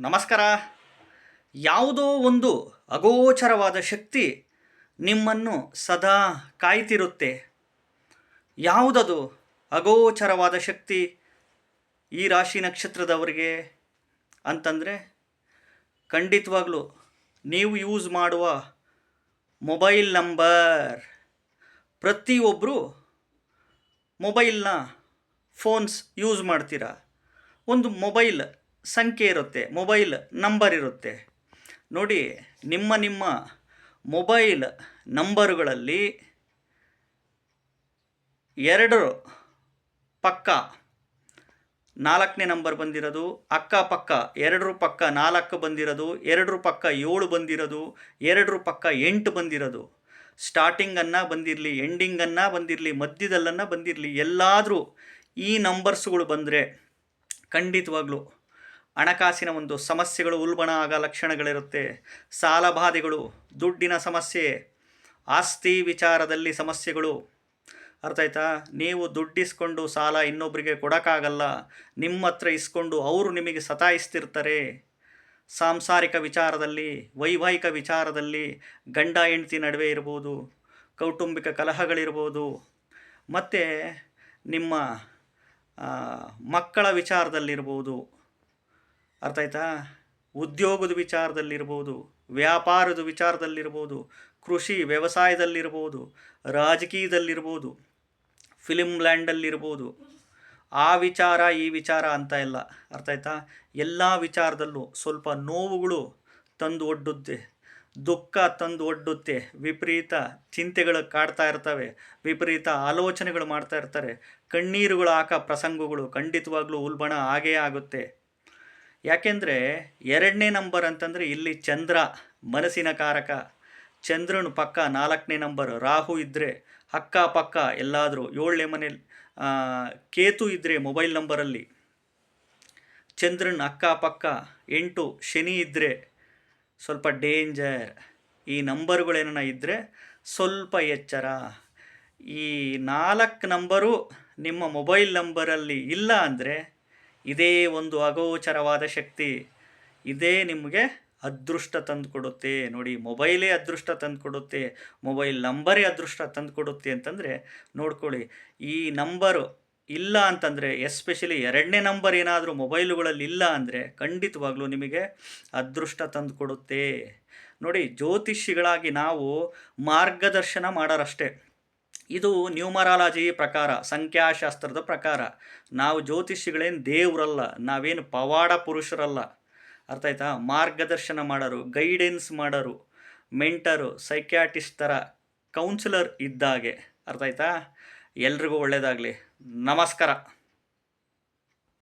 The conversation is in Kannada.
ನಮಸ್ಕಾರ. ಯಾವುದೋ ಒಂದು ಅಗೋಚರವಾದ ಶಕ್ತಿ ನಿಮ್ಮನ್ನು ಸದಾ ಕಾಯ್ತಿರುತ್ತೆ. ಯಾವುದದು ಅಗೋಚರವಾದ ಶಕ್ತಿ ಈ ರಾಶಿ ನಕ್ಷತ್ರದವರಿಗೆ? ಅಂತಂದರೆ, ಖಂಡಿತವಾಗ್ಲೂ ನೀವು ಯೂಸ್ ಮಾಡುವ ಮೊಬೈಲ್ ನಂಬರ್. ಪ್ರತಿಯೊಬ್ಬರು ಮೊಬೈಲ್ನ ಫೋನ್ಸ್ ಯೂಸ್ ಮಾಡ್ತೀರಾ? ಒಂದು ಮೊಬೈಲ್ ಸಂಖ್ಯೆ ಇರುತ್ತೆ, ಮೊಬೈಲ್ ನಂಬರ್ ಇರುತ್ತೆ. ನೋಡಿ, ನಿಮ್ಮ ನಿಮ್ಮ ಮೊಬೈಲ್ ನಂಬರುಗಳಲ್ಲಿ ಎರಡು ಪಕ್ಕ ನಾಲ್ಕನೇ ನಂಬರ್ ಬಂದಿರೋದು, ಅಕ್ಕಪಕ್ಕ ಎರಡರ ಪಕ್ಕ ನಾಲ್ಕು ಬಂದಿರೋದು, ಎರಡರ ಪಕ್ಕ ಏಳು ಬಂದಿರೋದು, ಎರಡರ ಪಕ್ಕ ಎಂಟು ಬಂದಿರೋದು. ಸ್ಟಾರ್ಟಿಂಗನ್ನು ಬಂದಿರಲಿ ಎಂಡಿಂಗನ್ನು ಬಂದಿರಲಿ, ಮಧ್ಯದಲ್ಲನ್ನು ಬಂದಿರಲಿ, ಎಲ್ಲಾದರೂ ಈ ನಂಬರ್ಸ್ಗಳು ಬಂದರೆ ಖಂಡಿತವಾಗ್ಲೂ ಹಣಕಾಸಿನ ಒಂದು ಸಮಸ್ಯೆಗಳು, ಉಲ್ಬಣ ಆಗ ಲಕ್ಷಣಗಳಿರುತ್ತೆ. ಸಾಲಬಾಧೆಗಳು ದುಡ್ಡಿನ ಸಮಸ್ಯೆ, ಆಸ್ತಿ ವಿಚಾರದಲ್ಲಿ ಸಮಸ್ಯೆಗಳು. ಅರ್ಥ ಆಯ್ತಾ? ನೀವು ದುಡ್ಡಿಸ್ಕೊಂಡು ಸಾಲ ಇನ್ನೊಬ್ಬರಿಗೆ ಕೊಡೋಕ್ಕಾಗಲ್ಲ. ನಿಮ್ಮ ಹತ್ರ ಇಸ್ಕೊಂಡು ಅವರು ನಿಮಗೆ ಸತಾಯಿಸ್ತಿರ್ತಾರೆ. ಸಾಂಸಾರಿಕ ವಿಚಾರದಲ್ಲಿ, ವೈವಾಹಿಕ ವಿಚಾರದಲ್ಲಿ ಗಂಡ, ಹೆಂಡತಿ ನಡುವೆ ಇರ್ಬೋದು, ಕೌಟುಂಬಿಕ ಕಲಹಗಳಿರ್ಬೋದು. ಮತ್ತು ನಿಮ್ಮ ಮಕ್ಕಳ ವಿಚಾರದಲ್ಲಿರ್ಬೋದು. ಅರ್ಥ ಆಯ್ತಾ ಉದ್ಯೋಗದ ವಿಚಾರದಲ್ಲಿರ್ಬೋದು, ವ್ಯಾಪಾರದ ವಿಚಾರದಲ್ಲಿರ್ಬೋದು, ಕೃಷಿ ವ್ಯವಸಾಯದಲ್ಲಿರ್ಬೋದು, ರಾಜಕೀಯದಲ್ಲಿರ್ಬೋದು ಫಿಲಿಮ್ ಲ್ಯಾಂಡಲ್ಲಿರ್ಬೋದು ಆ ವಿಚಾರ, ಈ ವಿಚಾರ ಅಂತ ಎಲ್ಲ. ಅರ್ಥ ಆಯ್ತಾ ಎಲ್ಲ ವಿಚಾರದಲ್ಲೂ ಸ್ವಲ್ಪ ನೋವುಗಳು ತಂದು ಒಡ್ಡುತ್ತೆ. ದುಃಖ ತಂದು ಒಡ್ಡುತ್ತೆ. ವಿಪರೀತ ಚಿಂತೆಗಳು ಕಾಡ್ತಾ ಇರ್ತವೆ. ವಿಪರೀತ ಆಲೋಚನೆಗಳು ಮಾಡ್ತಾ ಇರ್ತಾರೆ. ಕಣ್ಣೀರುಗಳು ಹಾಕೋ ಪ್ರಸಂಗಗಳು ಖಂಡಿತವಾಗ್ಲೂ ಉಲ್ಬಣ ಆಗೇ ಆಗುತ್ತೆ. ಯಾಕೆಂದರೆ ಎರಡನೇ ನಂಬರ್ ಅಂತಂದರೆ ಇಲ್ಲಿ ಚಂದ್ರ, ಮನಸ್ಸಿನ ಕಾರಕ. ಚಂದ್ರನು ಪಕ್ಕ, ನಾಲ್ಕನೇ ನಂಬರ್. ರಾಹು ಇದ್ದರೆ ಅಕ್ಕ ಪಕ್ಕ, ಎಲ್ಲಾದರೂ ಏಳನೇ ಮನೇಲಿ ಕೇತು ಇದ್ದರೆ ಮೊಬೈಲ್ ನಂಬರಲ್ಲಿ. ಚಂದ್ರನ ಅಕ್ಕ ಪಕ್ಕ, ಎಂಟು ಶನಿ ಇದ್ದರೆ ಸ್ವಲ್ಪ ಡೇಂಜರ್. ಈ ನಂಬರ್ಗಳೇನ ಇದ್ದರೆ ಸ್ವಲ್ಪ ಎಚ್ಚರ. ಈ ನಾಲ್ಕು ನಂಬರು ನಿಮ್ಮ ಮೊಬೈಲ್ ನಂಬರಲ್ಲಿ ಇಲ್ಲ ಅಂದರೆ ಇದೇ ಒಂದು ಅಗೋಚರವಾದ ಶಕ್ತಿ. ಇದೇ ನಿಮಗೆ ಅದೃಷ್ಟ ತಂದು ಕೊಡುತ್ತೆ ನೋಡಿ, ಮೊಬೈಲೇ ಅದೃಷ್ಟ ತಂದು ಕೊಡುತ್ತೆ ಮೊಬೈಲ್ ನಂಬರೇ ಅದೃಷ್ಟ ತಂದು ಕೊಡುತ್ತೆ ಅಂತಂದರೆ, ನೋಡ್ಕೊಳ್ಳಿ, ಈ ನಂಬರು ಇಲ್ಲ ಅಂತಂದರೆ, ಎಸ್ಪೆಷಲಿ ಎರಡನೇ ನಂಬರ್ ಏನಾದರೂ ಮೊಬೈಲುಗಳಲ್ಲಿ ಇಲ್ಲ ಅಂದರೆ, ಖಂಡಿತವಾಗ್ಲೂ ನಿಮಗೆ ಅದೃಷ್ಟ ತಂದು ಕೊಡುತ್ತೆ ನೋಡಿ ಜ್ಯೋತಿಷಿಗಳಾಗಿ ನಾವು ಮಾರ್ಗದರ್ಶನ ಮಾಡೋರಷ್ಟೇ. ಇದು ನ್ಯೂಮರಾಲಜಿ ಪ್ರಕಾರ, ಸಂಖ್ಯಾಶಾಸ್ತ್ರದ ಪ್ರಕಾರ. ನಾವು ಜ್ಯೋತಿಷಿಗಳೇನು ದೇವರಲ್ಲ, ನಾವೇನು ಪವಾಡ ಪುರುಷರಲ್ಲ. ಅರ್ಥ ಆಯ್ತಾ? ಮಾರ್ಗದರ್ಶನ ಮಾಡೋರು, ಗೈಡೆನ್ಸ್ ಮಾಡೋರು, ಮೆಂಟರು, ಸೈಕ್ಯಾಟಿಸ್ಟ್ ಥರ ಕೌನ್ಸಿಲರ್ ಇದ್ದಾಗೆ. ಅರ್ಥ ಆಯ್ತಾ? ಎಲ್ರಿಗೂ ಒಳ್ಳೆಯದಾಗಲಿ ನಮಸ್ಕಾರ.